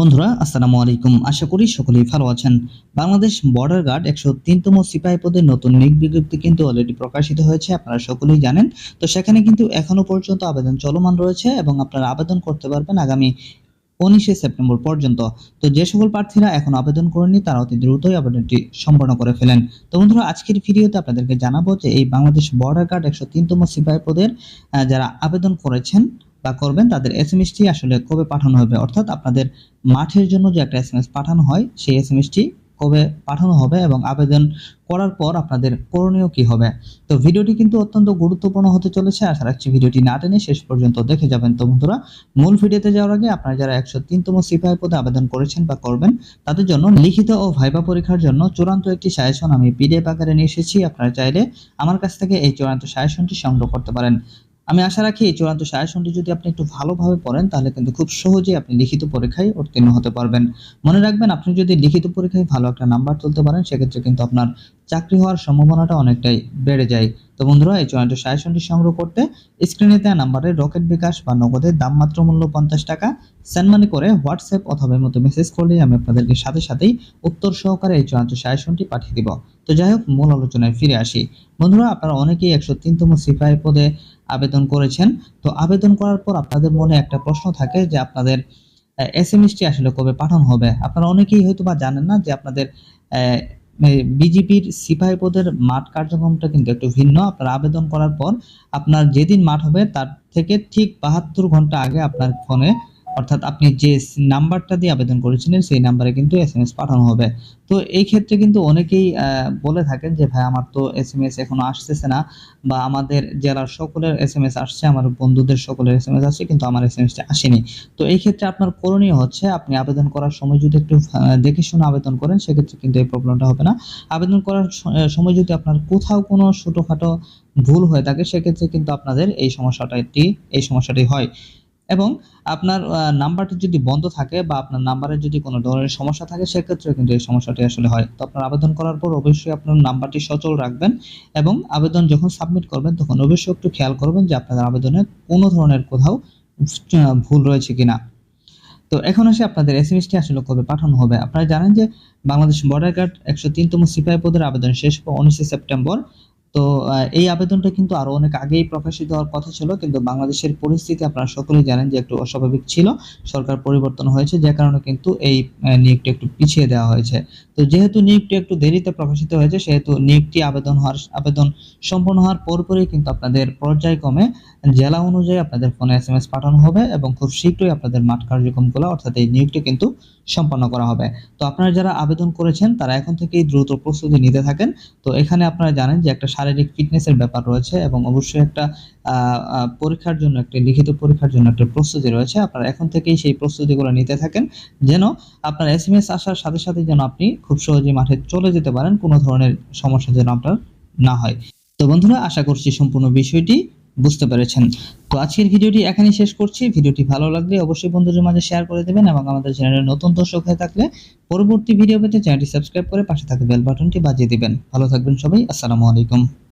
বন্ধুরা, আসসালামু আলাইকুম। আশা করি সকলেই ভালো আছেন। বাংলাদেশ বর্ডার গার্ড একশো তিনতম সিপাহী পদের নতুন নিয়োগ বিজ্ঞপ্তি কিন্তু অলরেডি প্রকাশিত হয়েছে, আপনারা সকলেই জানেন। তো সেখানে কিন্তু এখনও পর্যন্ত আবেদন চলমান রয়েছে এবং আপনারা আবেদন করতে পারবেন আগামী উনিশে সেপ্টেম্বর পর্যন্ত। তো যে সকল প্রার্থীরা এখন আবেদন করেননি তারা অতি দ্রুতই আবেদনটি সম্পন্ন করে ফেলেন। তো বন্ধুরা, আজকের ভিডিওতে আপনাদেরকে জানাব যে এই বাংলাদেশ বর্ডার গার্ড একশো তিনতম সিপাহী পদের যারা আবেদন করেছেন বা করবেন, তাদের এসএমএসটি আসলে কবে পাঠানো হবে? অর্থাৎ আপনাদের মাঠের জন্য যে একটা এসএমএস পাঠানো হয়, সেই এসএমএসটি কবে পাঠানো হবে এবং আবেদন করার পর আপনাদের করণীয় কি হবে? তো ভিডিওটি কিন্তু অত্যন্ত গুরুত্বপূর্ণ হতে চলেছে। আশা রাখছি ভিডিওটি না টেনে শেষ পর্যন্ত দেখে যাবেন। তো বন্ধুরা, মূল ভিডিওতে যাওয়ার আগে আপনারা যারা একশো তিনতম সিপাহী পদে আবেদন করেছেন বা করবেন, তাদের জন্য লিখিত ও ভাইবা পরীক্ষার জন্য চূড়ান্ত একটি সাজেশন আমি পিডিএফ আকারে নিয়ে এসেছি। আপনারা চাইলে আমার কাছ থেকে এই চূড়ান্ত সাজেশনটি সংগ্রহ করতে পারেন। আমি আশা রাখি এই চূড়ান্ত সায়াসনটি যদি আপনি একটু ভালোভাবে পড়েন, তাহলে কিন্তু খুব সহজেই আপনি লিখিত পরীক্ষায় উত্তীর্ণ হতে পারবেন। মনে রাখবেন, আপনি যদি লিখিত পরীক্ষায় ভালো একটা নাম্বার তুলতে পারেন, সেক্ষেত্রে কিন্তু আপনার চাকরি হওয়ার সম্ভাবনাটা অনেকটাই বেড়ে যায়। তো বন্ধুরা, এই চূড়ান্ত সাজেশনটি সংগ্রহ করতে স্ক্রিনে দেওয়া নাম্বারে রকেট বিকাশ বা নগদের দাম মাত্র মূল্য পঞ্চাশ টাকা। সেন্ড মানি করে হোয়াটসঅ্যাপ অথবা মতো মেসেজ করলে আমি আপনাদেরকে সাথে সাথেই উত্তর সহকারে এই চূড়ান্ত সাজেশনটি পাঠিয়ে দিব। তো যাই হোক, মূল আলোচনায় ফিরে আসি। বন্ধুরা, আপনারা অনেকেই একশো তিনতম সিপাহী পদে আবেদন করেছেন। তো আবেদন করার পর আপনাদের মনে একটা প্রশ্ন থাকে যে আপনাদের এসএমএসটি আসলে কবে পাঠানো হবে? আপনারা অনেকেই হয়তো বা জানেন না যে আপনাদের বিজেপির সিপাহী পদের মাঠ কার্যক্রমটা কিন্তু একটু ভিন্ন। আপনার আবেদন করার পর আপনার যেদিন মাঠ হবে তার থেকে ঠিক বাহাত্তর ঘণ্টা আগে আপনার ফোনে অর্থাৎ আপনি যে নাম্বারটা দিয়ে আবেদন করেছিলেন, সেই নাম্বারে কিন্তু এসএমএস পাঠানো হবে। তো এই ক্ষেত্রে কিন্তু অনেকেই বলে থাকেন যে, ভাই, আমার তো এসএমএস এখনও আসতেছে না বা আমাদের জেলার সকলের এসএমএস আসছে, আমার বন্ধুদের সকলের এসএমএস আসছে, কিন্তু আমার এসএমএসটা আসেনি। তো এই ক্ষেত্রে আপনার করণীয় হচ্ছে, আপনি আবেদন করার সময় যদি একটু দেখে শুনে আবেদন করেন, সেক্ষেত্রে কিন্তু এই প্রবলেমটা হবে না। আবেদন করার সময় যদি আপনার কোথাও কোনো ছোটোখাটো ভুল হয়ে থাকে, সেক্ষেত্রে কিন্তু আপনাদের এই সমস্যাটাটি এই সমস্যাটি হয়। এবং আপনার নাম্বারটি যদি বন্ধ থাকে বা আপনার নাম্বারে যদি কোনো ধরনের সমস্যা থাকে সেক্ষেত্রে কিন্তু এই সমস্যাটি আসলে হয়। তো আপনার আবেদন করার পর অবশ্যই আপনার নাম্বারটি সচল রাখবেন এবং আবেদন যখন সাবমিট করবেন, তখন অবশ্যই একটু খেয়াল করবেন যে আপনাদের আবেদনে কোনো ধরনের কোথাও ভুল রয়েছে কিনা। তো এখন আসে আপনাদের এস এসএমএসটি আসলে কবে পাঠানো হবে। আপনারা জানেন যে বাংলাদেশ বর্ডার গার্ড একশো তিনতম সিপাহী পদের আবেদন শেষ উনিশে সেপ্টেম্বর তো এই আবেদনটা কিন্তু আরও অনেক আগেই প্রকাশিত হওয়ার কথা ছিল, কিন্তু বাংলাদেশের পরিস্থিতি আপনারা সকলেই জানেন যে একটু অস্বাভাবিক ছিল, সরকার পরিবর্তন হয়েছে, যে কারণে কিন্তু এই নিয়োগটি একটু পিছিয়ে দেওয়া হয়েছে। তো যেহেতু নিয়োগটি একটু দেরিতে প্রকাশিত হয়েছে, সেহেতু নিয়োগটি আবেদন হওয়ার, আবেদন সম্পন্ন হওয়ার পরপরই কিন্তু আপনাদের পর্যায়ক্রমে জেলা অনুযায়ী আপনাদের ফোনে এস এম এস পাঠানো হবে এবং খুব শীঘ্রই আপনাদের মাঠ কার্যক্রমগুলো, অর্থাৎ এই নিয়োগটি কিন্তু সম্পন্ন করা হবে। তো আপনারা যারা আবেদন করেছেন, তারা এখন থেকেই দ্রুত প্রস্তুতি নিতে থাকেন। তো এখানে আপনারা জানেন যে একটা শারীরিক ফিটনেসের ব্যাপার রয়েছে এবং অবশ্যই একটা পরীক্ষার জন্য একটা, লিখিত পরীক্ষার জন্য একটা প্রস্তুতি রয়েছে। আপনারা এখন থেকেই সেই প্রস্তুতিগুলো নিতে থাকেন যেন আপনার এস এম এস আসার সাথে সাথে যেন আপনি খুব সহজেই মাঠে চলে যেতে পারেন, কোনো ধরনের সমস্যা যেন আপনার না হয়। তো বন্ধুরা, আশা করছি সম্পূর্ণ বিষয়টি বুঝতে পেরেছেন। তো আজকের ভিডিওটি এখানেই শেষ করছি। ভিডিওটি ভালো লাগলে অবশ্যই বন্ধুদের মাঝে শেয়ার করে দেবেন এবং আমাদের চ্যানেলের নতুন দর্শক হয়ে থাকলে পরবর্তী ভিডিও পেতে চ্যানেলটি সাবস্ক্রাইব করে পাশে থাকা বেল বাটনটি বাজিয়ে দিবেন। ভালো থাকবেন সবাই। আসসালামু আলাইকুম।